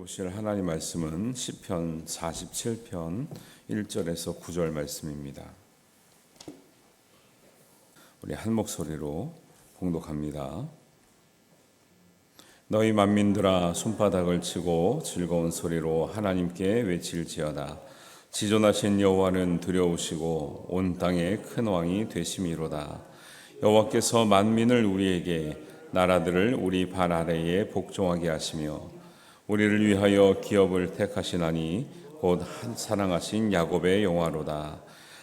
보실 하나님 말씀은 시편 47편 1절에서 9절 말씀입니다. 우리 한 목소리로 공독합니다. 너희 만민들아 손바닥을 치고 즐거운 소리로 하나님께 외칠지어다. 지존하신 여호와는 두려우시고 온 땅의 큰 왕이 되심이로다. 여호와께서 만민을 우리에게 나라들을 우리 발 아래에 복종하게 하시며 우리를 위하여 기업을 택하시나니 곧한 사랑하신 야곱의 영화로다.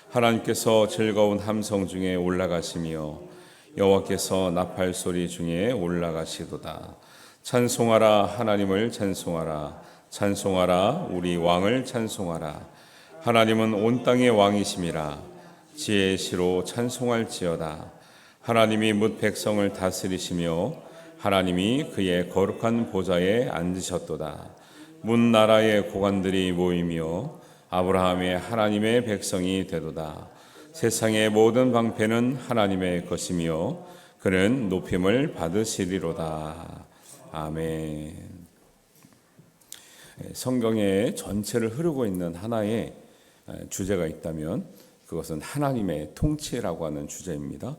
하나님께서 즐거운 함성 중에 올라가시며 여호와께서 나팔 소리 중에 올라가시도다. 찬송하라 하나님을 찬송하라 찬송하라 우리 왕을 찬송하라 하나님은 온 땅의 왕이심이라 지혜의 시로 찬송할지어다 하나님이 뭇 백성을 다스리시며 하나님이 그의 거룩한 보좌에 앉으셨도다 문 나라의 고관들이 모이며 아브라함의 하나님의 백성이 되도다 세상의 모든 방패는 하나님의 것이며 그는 높임을 받으시리로다 아멘. 성경의 전체를 흐르고 있는 하나의 주제가 있다면 그것은 하나님의 통치라고 하는 주제입니다.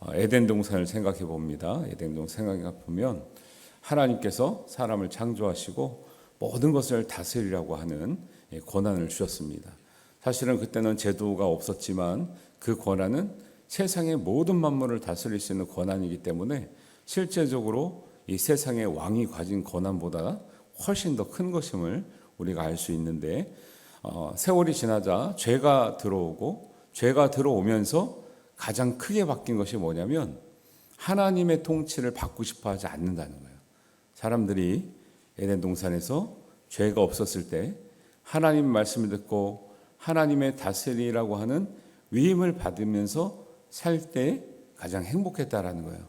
어, 에덴 동산을 생각해 봅니다. 에덴 동산 생각해 보면 하나님께서 사람을 창조하시고 모든 것을 다스리라고 하는 예, 권한을 주셨습니다. 사실은 그때는 제도가 없었지만 그 권한은 세상의 모든 만물을 다스릴 수 있는 권한이기 때문에 실제적으로 이 세상의 왕이 가진 권한보다 훨씬 더 큰 것임을 우리가 알 수 있는데 어, 세월이 지나자 죄가 들어오고 죄가 들어오면서 가장 크게 바뀐 것이 뭐냐면 하나님의 통치를 받고 싶어 하지 않는다는 거예요. 사람들이 에덴 동산에서 죄가 없었을 때 하나님 말씀을 듣고 하나님의 다스리라고 하는 위임을 받으면서 살 때 가장 행복했다라는 거예요.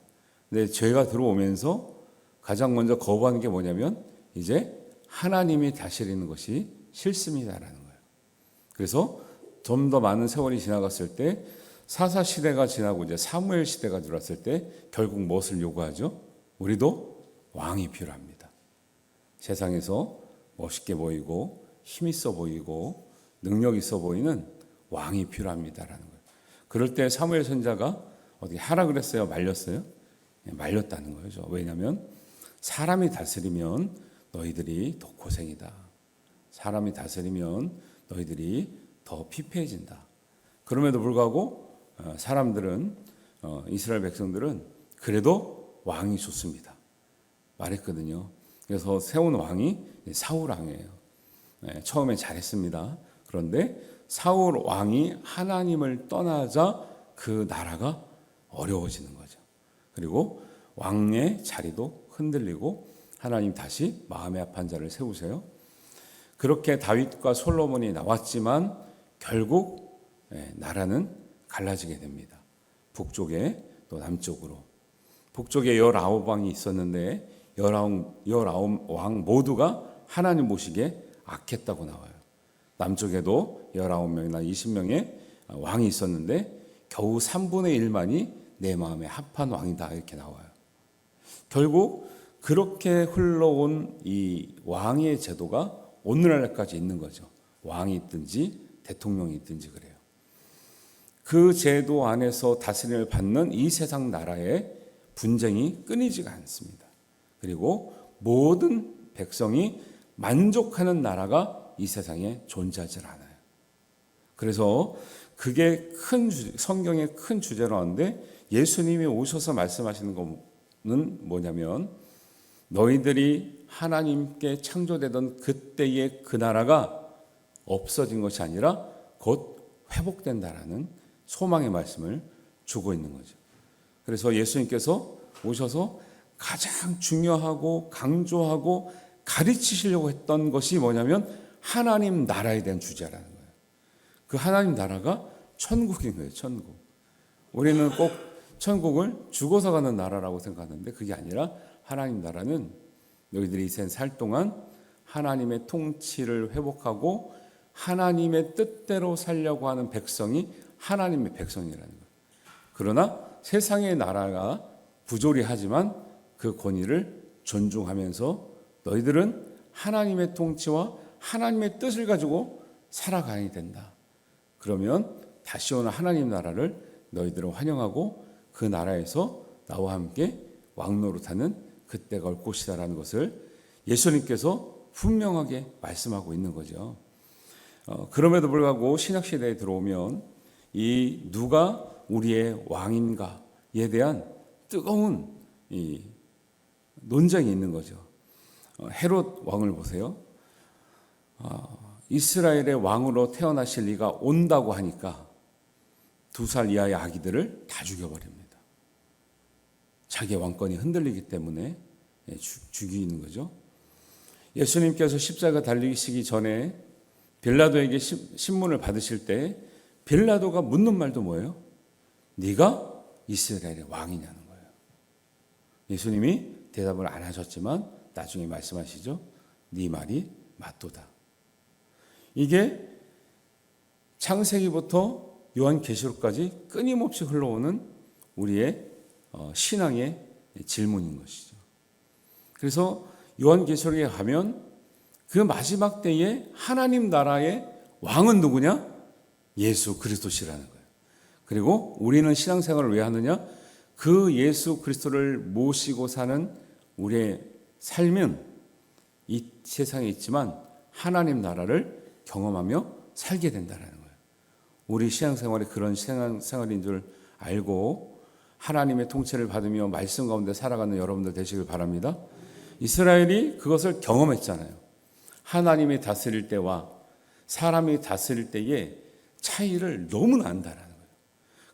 근데 죄가 들어오면서 가장 먼저 거부하는 게 뭐냐면 이제 하나님이 다스리는 것이 싫습니다라는 거예요. 그래서 좀 더 많은 세월이 지나갔을 때 사사 시대가 지나고 이제 사무엘 시대가 들어왔을 때 결국 무엇을 요구하죠? 우리도 왕이 필요합니다. 세상에서 멋있게 보이고 힘 있어 보이고 능력 있어 보이는 왕이 필요합니다라는 거예요. 그럴 때 사무엘 선자가 어떻게 하라 그랬어요? 말렸어요? 예, 말렸다는 거죠. 왜냐하면 사람이 다스리면 너희들이 더 고생이다. 사람이 다스리면 너희들이 더 피폐해진다. 그럼에도 불구하고 어, 사람들은 어, 이스라엘 백성들은 그래도 왕이 좋습니다. 말했거든요. 그래서 세운 왕이 사울 왕이에요. 네, 처음에 잘했습니다. 그런데 사울 왕이 하나님을 떠나자 그 나라가 어려워지는 거죠. 그리고 왕의 자리도 흔들리고 하나님 다시 마음의 합한 자를 세우세요. 그렇게 다윗과 솔로몬이 나왔지만 결국 예, 나라는 갈라지게 됩니다. 북쪽에 또 남쪽으로. 북쪽에 열아홉 왕이 있었는데 열아홉, 왕 모두가 하나님 보시기에 악했다고 나와요. 남쪽에도 열아홉 명이나 이십 명의 왕이 있었는데 겨우 3분의 1만이 내 마음에 합한 왕이다 이렇게 나와요. 결국 그렇게 흘러온 이 왕의 제도가 오늘날까지 있는 거죠. 왕이 있든지 대통령이 있든지 그래요. 그 제도 안에서 다스림을 받는 이 세상 나라의 분쟁이 끊이지가 않습니다. 그리고 모든 백성이 만족하는 나라가 이 세상에 존재하지 않아요. 그래서 그게 큰 주- 성경의 큰 주제로 하는데 예수님이 오셔서 말씀하시는 거는 뭐냐면 너희들이 하나님께 창조되던 그때의 그 나라가 없어진 것이 아니라 곧 회복된다라는 소망의 말씀을 주고 있는 거죠. 그래서 예수님께서 오셔서 가장 중요하고 강조하고 가르치시려고 했던 것이 뭐냐면 하나님 나라에 대한 주제라는 거예요. 그 하나님 나라가 천국인 거예요, 천국. 우리는 꼭 천국을 죽어서 가는 나라라고 생각하는데 그게 아니라 하나님 나라는 너희들이 이 생 살 동안 하나님의 통치를 회복하고 하나님의 뜻대로 살려고 하는 백성이 하나님의 백성이라는 거예요. 그러나 세상의 나라가 부조리 하지만 그 권위를 존중하면서 너희들은 하나님의 통치와 하나님의 뜻을 가지고 살아가야 된다. 그러면 다시 오는 하나님 나라를 너희들은 환영하고 그 나라에서 나와 함께 왕노릇하는 그때가 올 것이다라는 것을 예수님께서 분명하게 말씀하고 있는 거죠. 어, 그럼에도 불구하고 신약 시대에 들어오면 이 누가 우리의 왕인가에 대한 뜨거운 이 논쟁이 있는 거죠. 어, 헤롯 왕을 보세요. 어, 이스라엘의 왕으로 태어나실 리가 온다고 하니까 두 살 이하의 아기들을 다 죽여버립니다. 자기의 왕권이 흔들리기 때문에 예, 죽- 죽이는 거죠. 예수님께서 십자가 달리시기 전에 빌라도에게 신- 신문을 받으실 때 빌라도가 묻는 말도 뭐예요? 네가 이스라엘의 왕이냐는 거예요. 예수님이 대답을 안 하셨지만 나중에 말씀하시죠. 네 말이 맞도다. 이게 창세기부터 요한계시록까지 끊임없이 흘러오는 우리의 어, 신앙의 질문인 것이죠. 그래서 요한계시록에 가면 그 마지막 때에 하나님 나라의 왕은 누구냐? 예수 그리스도시라는 거예요. 그리고 우리는 신앙생활을 왜 하느냐? 그 예수 그리스도를 모시고 사는 우리의 삶은 이 세상에 있지만 하나님 나라를 경험하며 살게 된다는 거예요. 우리 신앙생활이 그런 신앙생활인 줄 알고 하나님의 통치를 받으며 말씀 가운데 살아가는 여러분들 되시길 바랍니다. 이스라엘이 그것을 경험했잖아요. 하나님이 다스릴 때와 사람이 다스릴 때의 차이를 너무나 안다라는 거예요.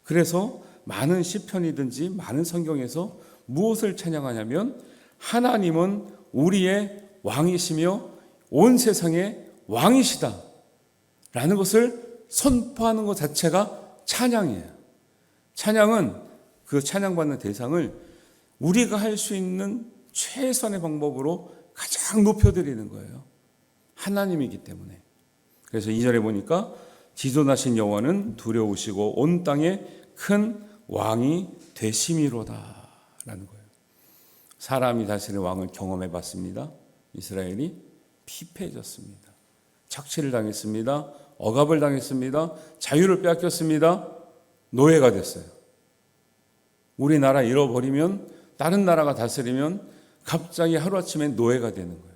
그래서 많은 시편이든지 많은 성경에서 무엇을 찬양하냐면 하나님은 우리의 왕이시며 온 세상의 왕이시다. 라는 것을 선포하는 것 자체가 찬양이에요. 찬양은 그 찬양받는 대상을 우리가 할 수 있는 최선의 방법으로 가장 높여드리는 거예요. 하나님이기 때문에. 그래서 2절에 보니까 지존하신 여호와는 두려우시고 온 땅에 큰 왕이 되심이로다 라는 거예요. 사람이 다스리는 왕을 경험해 봤습니다. 이스라엘이 피폐해졌습니다. 착취를 당했습니다. 억압을 당했습니다. 자유를 빼앗겼습니다. 노예가 됐어요. 우리나라 잃어버리면 다른 나라가 다스리면 갑자기 하루아침에 노예가 되는 거예요.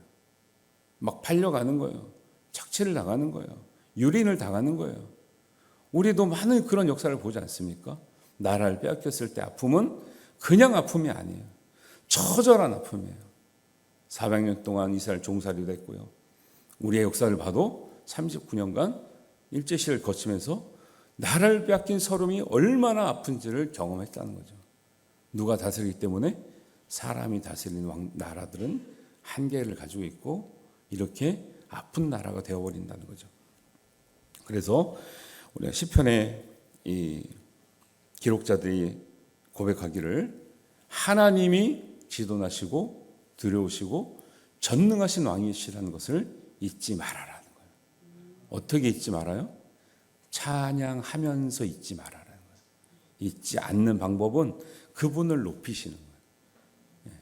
막 팔려가는 거예요. 착취를 당하는 거예요. 유린을 당하는 거예요. 우리도 많은 그런 역사를 보지 않습니까? 나라를 빼앗겼을 때 아픔은 그냥 아픔이 아니에요. 처절한 아픔이에요. 400년 동안 이스라엘 종살이도 했고요. 우리의 역사를 봐도 39년간 일제시를 거치면서 나라를 빼앗긴 서름이 얼마나 아픈지를 경험했다는 거죠. 누가 다스리기 때문에 사람이 다스리는 왕, 나라들은 한계를 가지고 있고 이렇게 아픈 나라가 되어버린다는 거죠. 그래서 우리가 시편의 이 기록자들이 고백하기를 하나님이 지도나시고 두려우시고 전능하신 왕이시라는 것을 잊지 말아라는 거예요. 어떻게 잊지 말아요? 찬양하면서 잊지 말아라는 거예요. 잊지 않는 방법은 그분을 높이시는 거예요. 예.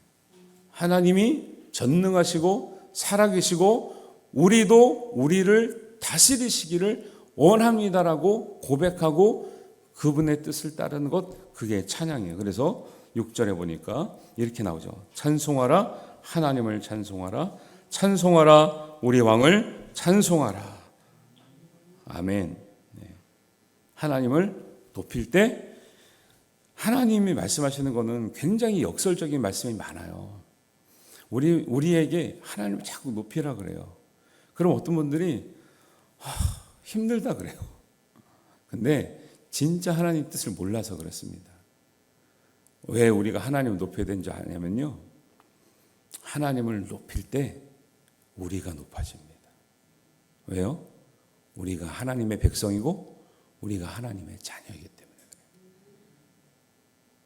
하나님이 전능하시고 살아계시고 우리도 우리를 다스리시기를 원합니다라고 고백하고 그분의 뜻을 따르는 것 그게 찬양이에요. 그래서 6절에 보니까 이렇게 나오죠. 찬송하라 하나님을 찬송하라 찬송하라 우리 왕을 찬송하라. 아멘. 네. 하나님을 높일 때 하나님이 말씀하시는 것은 굉장히 역설적인 말씀이 많아요. 우리 우리에게 하나님을 자꾸 높이라 그래요. 그럼 어떤 분들이 하, 힘들다 그래요. 근데 진짜 하나님 뜻을 몰라서 그렇습니다. 왜 우리가 하나님을 높여야 되는지 아냐면요. 하나님을 높일 때 우리가 높아집니다. 왜요? 우리가 하나님의 백성이고 우리가 하나님의 자녀이기 때문에 그래요.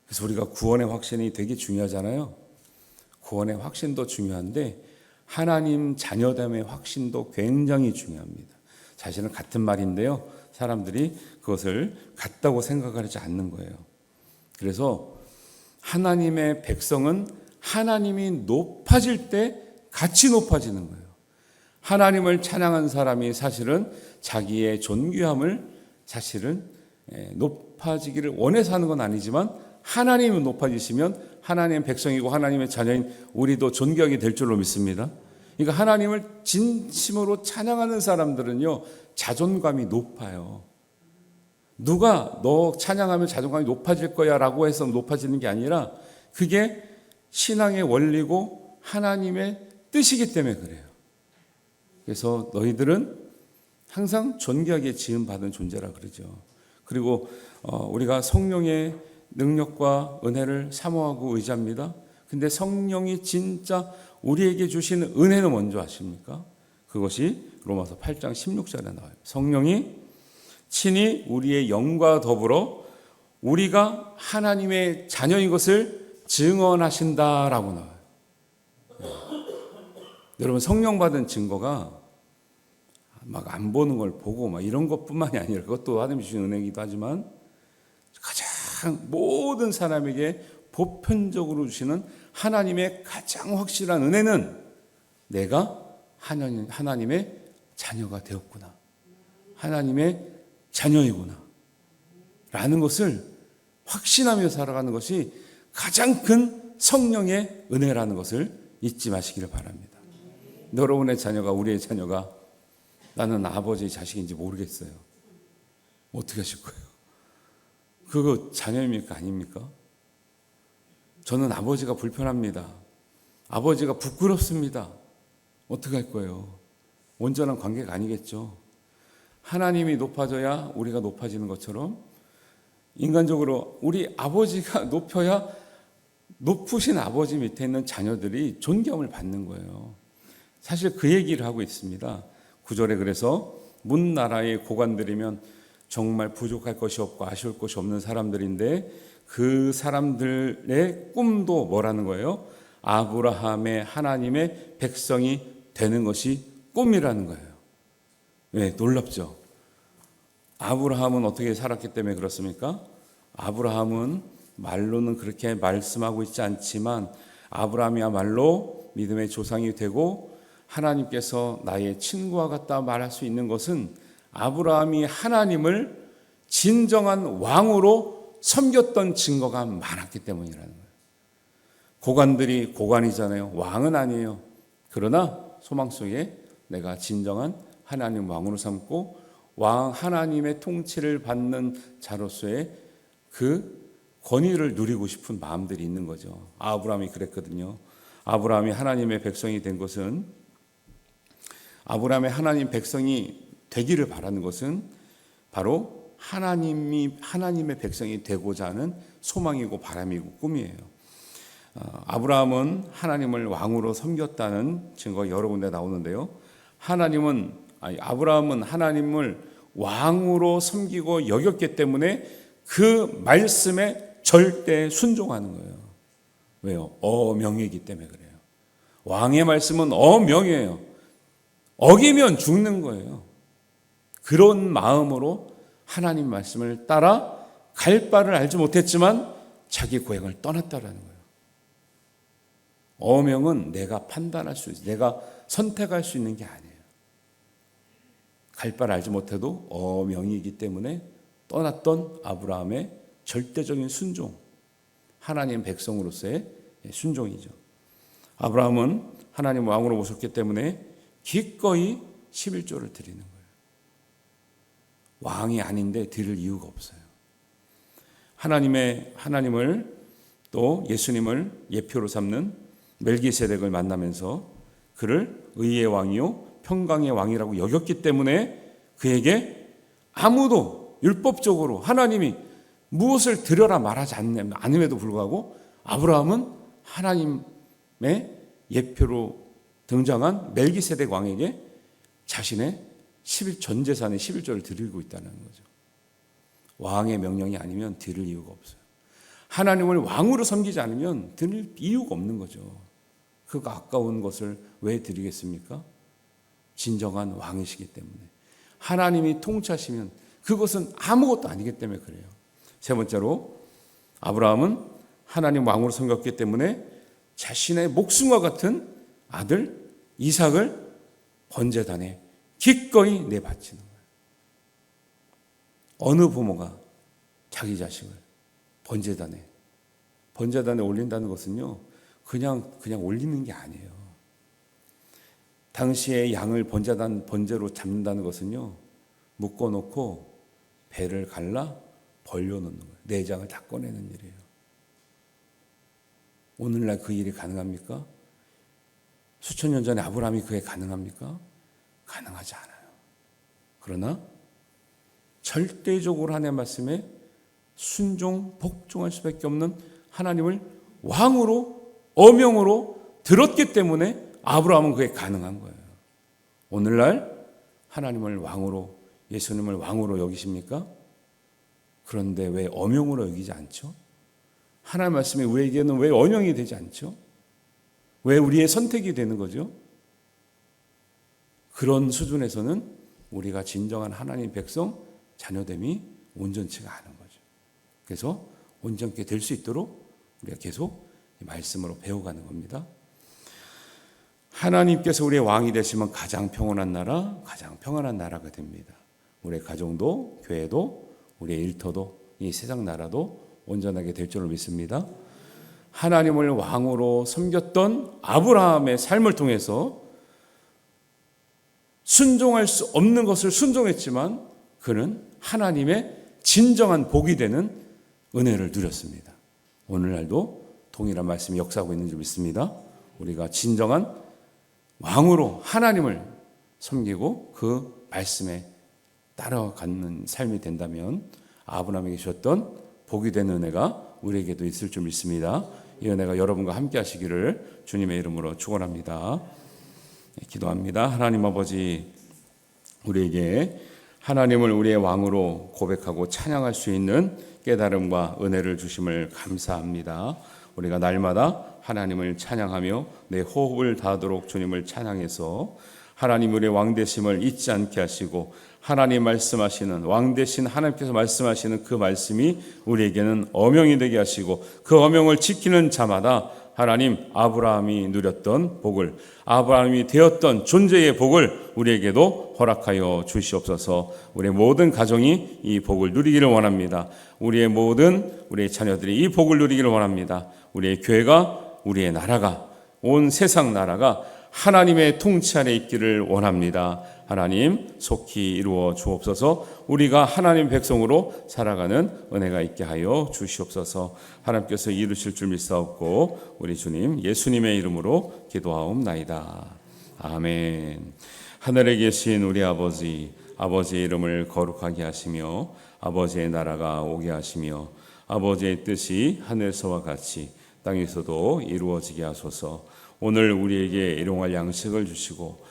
그래서 우리가 구원의 확신이 되게 중요하잖아요. 구원의 확신도 중요한데 하나님 자녀됨의 확신도 굉장히 중요합니다. 사실은 같은 말인데요. 사람들이 그것을 같다고 생각하지 않는 거예요. 그래서 하나님의 백성은 하나님이 높아질 때 같이 높아지는 거예요. 하나님을 찬양한 사람이 사실은 자기의 존귀함을 사실은 예, 높아지기를 원해서 하는 건 아니지만 하나님이 높아지시면 하나님의 백성이고 하나님의 자녀인 우리도 존귀하게 될 줄로 믿습니다. 그러니까 하나님을 진심으로 찬양하는 사람들은요 자존감이 높아요. 누가 너 찬양하면 자존감이 높아질 거야 라고 해서 높아지는 게 아니라 그게 신앙의 원리고 하나님의 뜻이기 때문에 그래요. 그래서 너희들은 항상 존귀하게 지음 받은 존재라 그러죠. 그리고 어, 우리가 성령의 능력과 은혜를 사모하고 의지합니다. 근데 성령이 진짜 우리에게 주시는 은혜는 먼저 아십니까? 그것이 로마서 8장 16절에 나와요. 성령이 친히 우리의 영과 더불어 우리가 하나님의 자녀인 것을 증언하신다라고 나와요. 네. 여러분 성령 받은 증거가 막 안 보는 걸 보고 막 이런 것뿐만이 아니라 그것도 하나님 주신 은혜이기도 하지만 가장 모든 사람에게 보편적으로 주시는 하나님의 가장 확실한 은혜는 내가 하나님, 하나님의 자녀가 되었구나. 하나님의 자녀이구나. 라는 것을 확신하며 살아가는 것이 가장 큰 성령의 은혜라는 것을 잊지 마시기를 바랍니다. 여러분의 자녀가 우리의 자녀가 나는 아버지의 자식인지 모르겠어요. 어떻게 하실 거예요? 그거 자녀입니까? 아닙니까? 저는 아버지가 불편합니다. 아버지가 부끄럽습니다. 어떻게 할 거예요? 온전한 관계가 아니겠죠. 하나님이 높아져야 우리가 높아지는 것처럼 인간적으로 우리 아버지가 높여야 높으신 아버지 밑에 있는 자녀들이 존경을 받는 거예요. 사실 그 얘기를 하고 있습니다. 구절에 그래서 문 나라의 고관들이면 정말 부족할 것이 없고 아쉬울 것이 없는 사람들인데 그 사람들의 꿈도 뭐라는 거예요? 아브라함의 하나님의 백성이 되는 것이 꿈이라는 거예요. 왜? 놀랍죠? 아브라함은 어떻게 살았기 때문에 그렇습니까? 아브라함은 말로는 그렇게 말씀하고 있지 않지만 아브라함이야말로 믿음의 조상이 되고 하나님께서 나의 친구와 같다 말할 수 있는 것은 아브라함이 하나님을 진정한 왕으로 섬겼던 증거가 많았기 때문이라는 거예요. 고관들이 고관이잖아요. 왕은 아니에요. 그러나 소망 속에 내가 진정한 하나님 왕으로 삼고 왕 하나님의 통치를 받는 자로서의 그 권위를 누리고 싶은 마음들이 있는 거죠. 아브라함이 그랬거든요. 아브라함이 하나님의 백성이 된 것은 아브라함의 하나님 백성이 되기를 바라는 것은 바로 하나님이 하나님의 백성이 되고자 하는 소망이고 바람이고 꿈이에요. 어, 아브라함은 하나님을 왕으로 섬겼다는 증거 여러 군데 나오는데요. 하나님은 아니 아브라함은 하나님을 왕으로 섬기고 여겼기 때문에 그 말씀에 절대 순종하는 거예요. 왜요? 어명이기 때문에 그래요. 왕의 말씀은 어명이에요. 어기면 죽는 거예요. 그런 마음으로 하나님 말씀을 따라 갈 바를 알지 못했지만 자기 고향을 떠났다라는 거예요. 어명은 내가 판단할 수. 내가 선택할 수 있는 게 아니에요. 갈 바를 알지 못해도 어명이기 때문에 떠났던 아브라함의 절대적인 순종. 하나님 백성으로서의 순종이죠. 아브라함은 하나님 왕으로 모셨기 때문에 기꺼이 11조를 드리는 거예요. 왕이 아닌데 드릴 이유가 없어요. 하나님의 하나님을 또 예수님을 예표로 삼는 멜기세덱을 만나면서 그를 의의 왕이요 평강의 왕이라고 여겼기 때문에 그에게 아무도 율법적으로 하나님이 무엇을 드려라 말하지 않음에도 불구하고 아브라함은 하나님의 예표로 등장한 멜기세덱 왕에게 자신의 11, 전 재산의 11조를 드리고 있다는 거죠. 왕의 명령이 아니면 드릴 이유가 없어요. 하나님을 왕으로 섬기지 않으면 드릴 이유가 없는 거죠. 그 아까운 것을 왜 드리겠습니까? 진정한 왕이시기 때문에. 하나님이 통치하시면 그것은 아무것도 아니기 때문에 그래요. 세 번째로 아브라함은 하나님 왕으로 섬겼기 때문에 자신의 목숨과 같은 아들 이삭을 번제단에 기꺼이 내바치는 거예요. 어느 부모가 자기 자식을 번제단에 번제단에 올린다는 것은요. 그냥 그냥 올리는 게 아니에요. 당시에 양을 번제단 번제로 잡는다는 것은요. 묶어 놓고 배를 갈라 벌려 놓는 거예요. 내장을 다 꺼내는 일이에요. 오늘날 그 일이 가능합니까? 수천 년 전에 아브라함이 그게 가능합니까? 가능하지 않아요. 그러나 절대적으로 하나님의 말씀에 순종, 복종할 수밖에 없는 하나님을 왕으로 어명으로 들었기 때문에 아브라함은 그게 가능한 거예요. 오늘날 하나님을 왕으로 예수님을 왕으로 여기십니까? 그런데 왜 어명으로 여기지 않죠? 하나님 말씀이 우리에게는 왜 언영이 되지 않죠? 왜 우리의 선택이 되는 거죠? 그런 수준에서는 우리가 진정한 하나님 백성 자녀됨이 온전치가 않은 거죠. 그래서 온전케 될 수 있도록 우리가 계속 말씀으로 배워가는 겁니다. 하나님께서 우리의 왕이 되시면 가장 평온한 나라, 가장 평안한 나라가 됩니다. 우리의 가정도, 교회도, 우리의 일터도, 이 세상 나라도 온전하게 될 줄을 믿습니다. 하나님을 왕으로 섬겼던 아브라함의 삶을 통해서 순종할 수 없는 것을 순종했지만 그는 하나님의 진정한 복이 되는 은혜를 누렸습니다. 오늘날도 동일한 말씀이 역사하고 있는 줄 믿습니다. 우리가 진정한 왕으로 하나님을 섬기고 그 말씀에 따라가는 삶이 된다면 아브라함에게 주셨던 복이 되는 은혜가 우리에게도 있을 줄 믿습니다. 이 은혜가 여러분과 함께 하시기를 주님의 이름으로 축원합니다. 네, 기도합니다. 하나님 아버지 우리에게 하나님을 우리의 왕으로 고백하고 찬양할 수 있는 깨달음과 은혜를 주심을 감사합니다. 우리가 날마다 하나님을 찬양하며 내 호흡을 다하도록 주님을 찬양해서 하나님 우리의 왕 되심을 잊지 않게 하시고 하나님 말씀하시는 왕 되신 하나님께서 말씀하시는 그 말씀이 우리에게는 어명이 되게 하시고 그 어명을 지키는 자마다 하나님 아브라함이 누렸던 복을 아브라함이 되었던 존재의 복을 우리에게도 허락하여 주시옵소서. 우리의 모든 가정이 이 복을 누리기를 원합니다. 우리의 모든 우리의 자녀들이 이 복을 누리기를 원합니다. 우리의 교회가 우리의 나라가 온 세상 나라가 하나님의 통치 아래 있기를 원합니다. 하나님 속히 이루어 주옵소서. 우리가 하나님 백성으로 살아가는 은혜가 있게 하여 주시옵소서. 하나님께서 이루실 줄 믿사옵고 우리 주님 예수님의 이름으로 기도하옵나이다. 아멘. 하늘에 계신 우리 아버지 아버지의 이름을 거룩하게 하시며 아버지의 나라가 오게 하시며 아버지의 뜻이 하늘에서와 같이 땅에서도 이루어지게 하소서. 오늘 우리에게 일용할 양식을 주시고